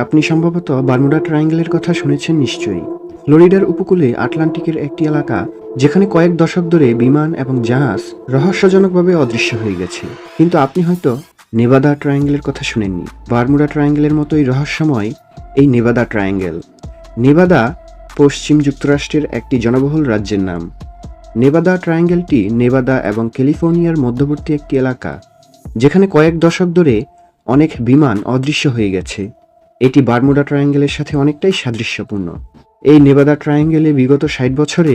আপনি সম্ভবত বার্মুডা ট্রায়াঙ্গেলের কথা শুনেছেন নিশ্চয়ই। ফ্লোরিডার উপকূলে আটলান্টিকের একটি এলাকা, যেখানে কয়েক দশক ধরে বিমান এবং জাহাজ রহস্যজনকভাবে অদৃশ্য হয়ে গেছে। কিন্তু আপনি হয়তো নেভাদা ট্রায়াঙ্গেলের কথা শুনেননি। বার্মুডা ট্রায়াঙ্গেলের মতোই রহস্যময় এই নেভাদা ট্রায়াঙ্গেল। নেভাদা পশ্চিম যুক্তরাষ্ট্রের একটি জনবহুল রাজ্যের নাম। নেভাদা ট্রায়াঙ্গেলটি নেভাদা এবং ক্যালিফোর্নিয়ার মধ্যবর্তী একটি এলাকা, যেখানে কয়েক দশক ধরে অনেক বিমান অদৃশ্য হয়ে গেছে। এটি বারমুডা ট্রায়াঙ্গেলের সাথে অনেকটাই সাদৃশ্যপূর্ণ। এই নেবাদা ট্রায়াঙ্গেলে বিগত ষাট বছরে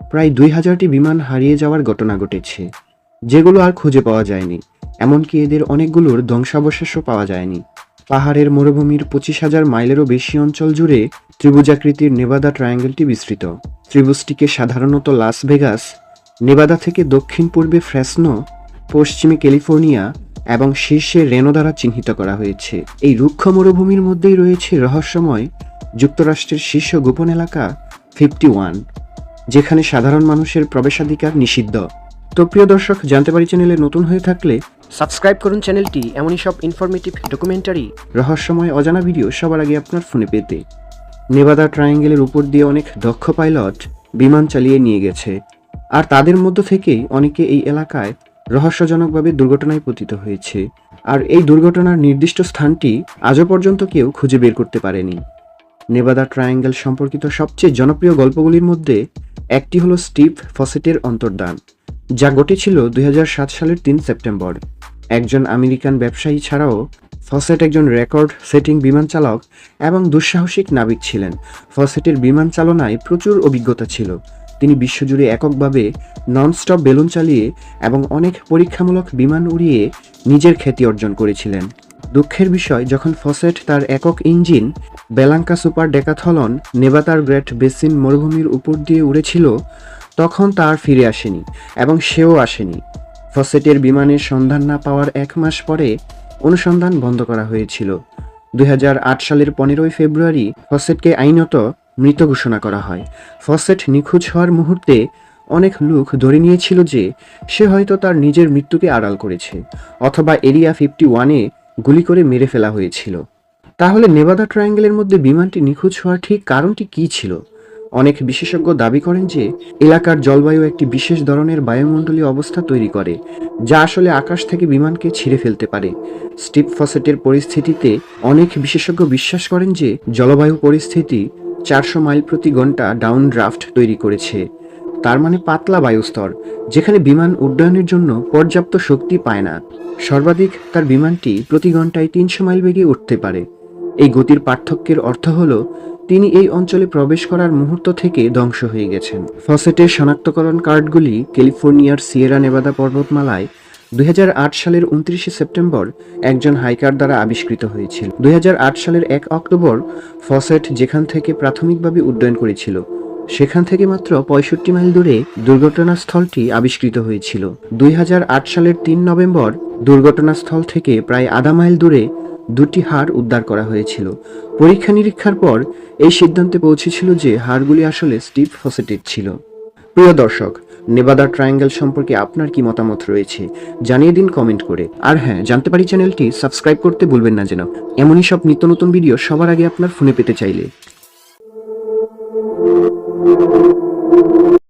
প্রায় দুই হাজারটি বিমান হারিয়ে যাওয়ার ঘটনা ঘটেছে। যেগুলো আর খুঁজে পাওয়া যায়নি, এমনকি এদের অনেকগুলোর ধ্বংসাবশেষও পাওয়া যায়নি। পাহাড়ের মরুভূমির পঁচিশ হাজার মাইলেরও বেশি অঞ্চল জুড়ে ত্রিভুজাকৃতির নেভাদা ট্রায়াঙ্গেলটি বিস্তৃত। ত্রিভুজটিকে সাধারণত লাস ভেগাস নেবাদা থেকে দক্ষিণ পূর্বে ফ্রেসনো, পশ্চিমে ক্যালিফোর্নিয়া এবং শীর্ষে রেনো দ্বারা চিহ্নিত করা হয়েছে। এই রুক্ষ মরুভূমির মধ্যেই রয়েছে রহস্যময় যুক্তরাষ্ট্রের শীর্ষ গোপন এলাকা ফিফটি ওয়ান, যেখানে সাধারণ মানুষের প্রবেশাধিকার নিষিদ্ধ। তো প্রিয় দর্শক, জানতে পারি চ্যানেলে নতুন হয়ে থাকলে সাবস্ক্রাইব করুন চ্যানেলটি। এমনই সব ইনফরমেটিভ ডকুমেন্টারি রহস্যময় অজানা ভিডিও সবার আগে আপনার ফোনে পেতে। নেভাদা ট্রায়াঙ্গেলের উপর দিয়ে অনেক দক্ষ পাইলট বিমান চালিয়ে নিয়ে গেছে। আর তাদের মধ্য থেকেই অনেকে এই এলাকায় রহস্যজনকভাবে দুর্ঘটনায় পতিত হয়েছে। আর এই দুর্ঘটনার নির্দিষ্ট স্থানটি আজও পর্যন্ত কেউ খুঁজে বের করতে পারেনি। নেভাদা ট্রায়াঙ্গেল সম্পর্কিত সবচেয়ে জনপ্রিয় গল্পগুলির মধ্যে একটি হলো স্টিভ ফসেটের অন্তর্দান, যা ঘটেছিল দুই হাজার সাত সালের তিন সেপ্টেম্বর। একজন আমেরিকান ব্যবসায়ী ছাড়াও ফসেট একজন রেকর্ড সেটিং বিমান চালক এবং দুঃসাহসিক নাবিক ছিলেন। ফসেটের বিমান চালনায় প্রচুর অভিজ্ঞতা ছিল। তিনি বিশ্বজুড়ে এককভাবে ননস্টপ বেলুন চালিয়ে এবং অনেক পরীক্ষামূলক বিমান উড়িয়ে নিজের খ্যাতি অর্জন করেছিলেন। দুঃখের বিষয়, যখন ফসেট তার একক ইঞ্জিন বেলাঙ্কা সুপার ডেকাথলন নেভাতার গ্রেট বেসিন মরুভূমির উপর দিয়ে উড়েছিল, তখন তার ফিরে আসেনি এবং সেও আসেনি। ফসেটের বিমানের সন্ধান না পাওয়ার এক মাস পরে অনুসন্ধান বন্ধ করা হয়েছিল। দুই হাজার আট সালের পনেরোই ফেব্রুয়ারি ফসেটকে আইনত মৃত ঘোষণা করা হয়। ফসেট নিখোঁজ হওয়ার মুহূর্তে অনেক লোক ধরে নিয়েছিল যে সে হয়তো তার নিজের মৃত্যুকে আড়াল করেছে অথবা এরিয়া ফিফটি ওয়ানে গুলি করে মেরে ফেলা হয়েছিল। তাহলে নেভাদা ট্রায়াঙ্গেলের মধ্যে বিমানটি নিখোঁজ হওয়ার ঠিক কারণটি কী ছিল? অনেক বিশেষজ্ঞ দাবি করেন যে এলাকার জলবায়ু একটি বিশেষ ধরনের বায়ুমণ্ডলীয় অবস্থা তৈরি করে, যা আসলে আকাশ থেকে বিমানকে ছিঁড়ে ফেলতে পারে। স্টিপ ফসেটের পরিস্থিতিতে অনেক বিশেষজ্ঞ বিশ্বাস করেন যে জলবায়ু পরিস্থিতি চারশো মাইল প্রতি ঘণ্টা ডাউন ড্রাফট তৈরি করেছে। তার মানে পাতলা বায়ুস্তর, যেখানে বিমান উড্ডয়নের জন্য পর্যাপ্ত শক্তি পায় না। সর্বাধিক তার বিমানটি প্রতি ঘন্টায় তিনশো মাইল বেগে উঠতে পারে। এই গতির পার্থক্যের অর্থ হল, তিনি এই অঞ্চলে প্রবেশ করার মুহূর্ত থেকে ধ্বংস হয়ে গেছেন। ফসেটের শনাক্তকরণ কার্ডগুলি ক্যালিফোর্নিয়ার সিয়েরা নেভাদা পর্বতমালায় দুই হাজার আট সালের উনত্রিশে সেপ্টেম্বর একজন হাইকার দ্বারা আবিষ্কৃত হয়েছিল। দুই হাজার আট সালের এক অক্টোবর ফসেট যেখান থেকে প্রাথমিকভাবে উড্ডয়ন করেছিল, সেখান থেকে মাত্র পঁয়ষট্টি মাইল দূরে দুর্ঘটনাস্থলটি আবিষ্কৃত হয়েছিল। দুই হাজার আট সালের তিন নভেম্বর দুর্ঘটনাস্থল থেকে প্রায় আধা মাইল দূরে দুটি হাড় উদ্ধার করা হয়েছিল। পরীক্ষা নিরীক্ষার পর এই সিদ্ধান্তে পৌঁছেছিল যে হাড়গুলি আসলে স্টিভ ফসেটের ছিল। প্রিয় দর্শক নেবাদা ট্রায়াঙ্গেল সম্পর্কে আপনার কি মতামত রয়েছে, জানিয়ে দিন কমেন্ট করে। আর হ্যাঁ জানতে পারি চ্যানেলটি সাবস্ক্রাইব করতে ভুলবেন না যেন। এমনই সব নিত্য নতুন ভিডিও সবার আগে আপনার ফোনে পেতে চাইলে।